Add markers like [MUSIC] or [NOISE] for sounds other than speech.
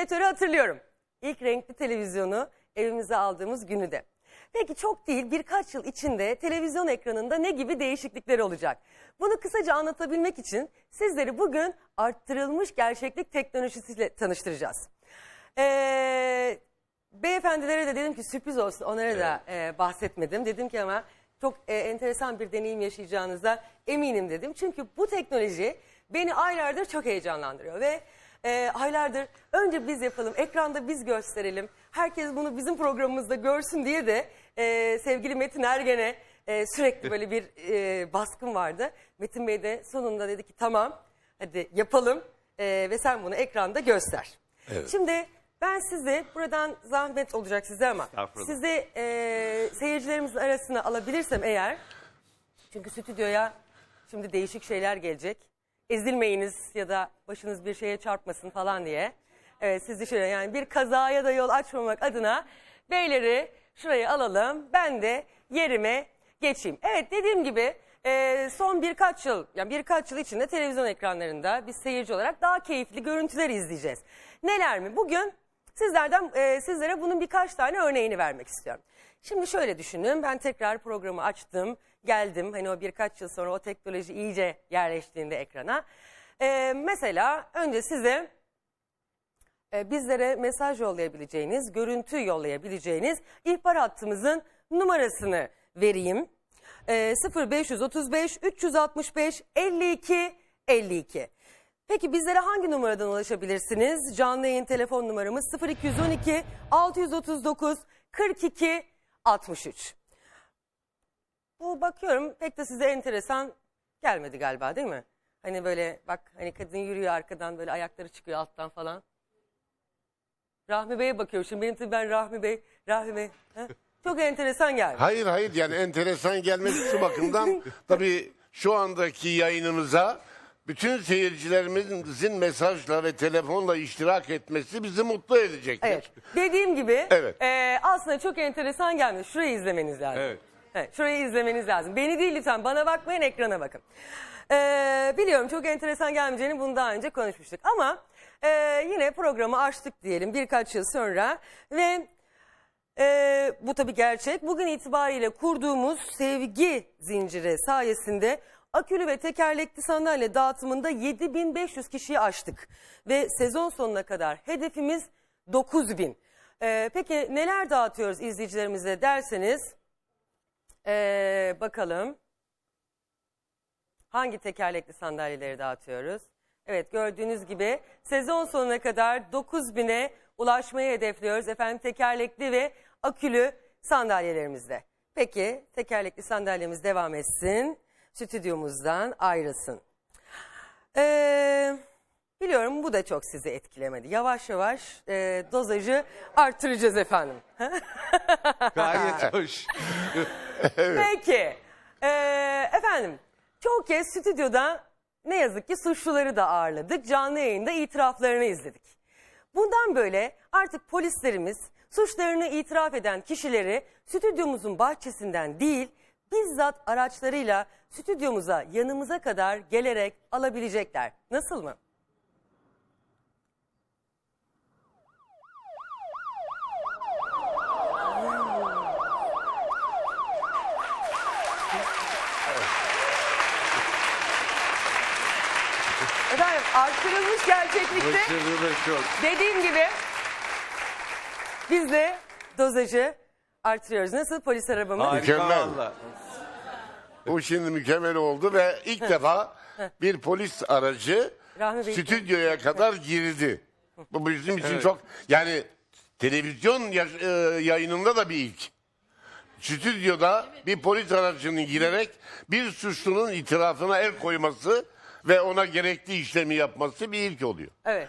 jeneratörü hatırlıyorum. İlk renkli televizyonu evimize aldığımız günü de. Peki çok değil birkaç yıl içinde televizyon ekranında ne gibi değişiklikler olacak? Bunu kısaca anlatabilmek için sizleri bugün arttırılmış gerçeklik teknolojisiyle tanıştıracağız. Ee, beyefendilere de dedim ki sürpriz olsun onlara da e, bahsetmedim. Dedim ki ama çok e, enteresan bir deneyim yaşayacağınıza eminim dedim. Çünkü bu teknoloji beni aylardır çok heyecanlandırıyor ve e, aylardır önce biz yapalım, ekranda biz gösterelim. Herkes bunu bizim programımızda görsün diye de e, sevgili Metin Ergen'e e, sürekli böyle bir e, baskın vardı. Metin Bey de sonunda dedi ki tamam hadi yapalım e, ve sen bunu ekranda göster. Şimdi ben sizi buradan zahmet olacak size ama Estağfurullah. sizi e, seyircilerimizin arasına alabilirsem eğer çünkü stüdyoya şimdi değişik şeyler gelecek. Ezilmeyiniz ya da başınız bir şeye çarpmasın falan diye. Evet sizi şöyle yani bir kazaya da yol açmamak adına beyleri şuraya alalım. Ben de yerime geçeyim. Evet dediğim gibi e, son birkaç yıl yani birkaç yıl içinde televizyon ekranlarında biz seyirci olarak daha keyifli görüntüler izleyeceğiz. Neler mi? Bugün sizlerden e, sizlere bunun birkaç tane örneğini vermek istiyorum. Şimdi şöyle düşünün ben tekrar programı açtım geldim hani o birkaç yıl sonra o teknoloji iyice yerleştiğinde ekrana. E, mesela önce size e, bizlere mesaj yollayabileceğiniz, görüntü yollayabileceğiniz ihbar hattımızın numarasını vereyim. E, 0535 365 52 52. Peki bizlere hangi numaradan ulaşabilirsiniz? Canlı yayın telefon numaramız 0212 639 42 63. Bu bakıyorum pek de size enteresan gelmedi galiba değil mi? Hani böyle bak hani kadın yürüyor arkadan böyle ayakları çıkıyor alttan falan. Rahmi Bey'e bakıyorum şimdi benim tabii ben Rahmi Bey, Rahmi Bey. ha? Çok enteresan geldi. Hayır hayır yani enteresan gelmesi şu bakımdan [LAUGHS] tabii şu andaki yayınımıza bütün seyircilerimizin mesajla ve telefonla iştirak etmesi bizi mutlu edecektir. Evet. [LAUGHS] Dediğim gibi Evet. e, aslında çok enteresan gelmiş. Şurayı izlemeniz lazım. Evet. Evet, şurayı izlemeniz lazım. Beni değil lütfen bana bakmayın ekrana bakın. Ee, biliyorum çok enteresan gelmeyeceğini bunu daha önce konuşmuştuk. Ama e, yine programı açtık diyelim birkaç yıl sonra. Ve e, bu tabii gerçek. Bugün itibariyle kurduğumuz sevgi zinciri sayesinde akülü ve tekerlekli sandalye dağıtımında 7500 kişiyi aştık. Ve sezon sonuna kadar hedefimiz 9000. Ee, peki neler dağıtıyoruz izleyicilerimize derseniz ee, bakalım. Hangi tekerlekli sandalyeleri dağıtıyoruz? Evet gördüğünüz gibi sezon sonuna kadar 9000'e ulaşmayı hedefliyoruz efendim tekerlekli ve akülü sandalyelerimizde. Peki tekerlekli sandalyemiz devam etsin. Stüdyomuzdan ayrılsın. Ee, biliyorum bu da çok sizi etkilemedi. Yavaş yavaş e, dozajı arttıracağız efendim. [LAUGHS] Gayet hoş. [LAUGHS] Peki. Ee, efendim çoğu kez stüdyoda ne yazık ki suçluları da ağırladık. Canlı yayında itiraflarını izledik. Bundan böyle artık polislerimiz suçlarını itiraf eden kişileri stüdyomuzun bahçesinden değil bizzat araçlarıyla stüdyomuza yanımıza kadar gelerek alabilecekler. Nasıl mı? Efendim arttırılmış gerçeklikte Başarılı çok. dediğim gibi biz de dozajı artırıyoruz. Nasıl polis arabamız? Harika Mükemmel. valla. Bu şimdi mükemmel oldu ve ilk defa bir polis aracı Rahmi Bey- stüdyoya kadar girdi. Bu bizim için çok yani televizyon e, yayınında da bir ilk. Stüdyoda bir polis aracının girerek bir suçlunun itirafına el koyması ve ona gerekli işlemi yapması bir ilk oluyor. Evet.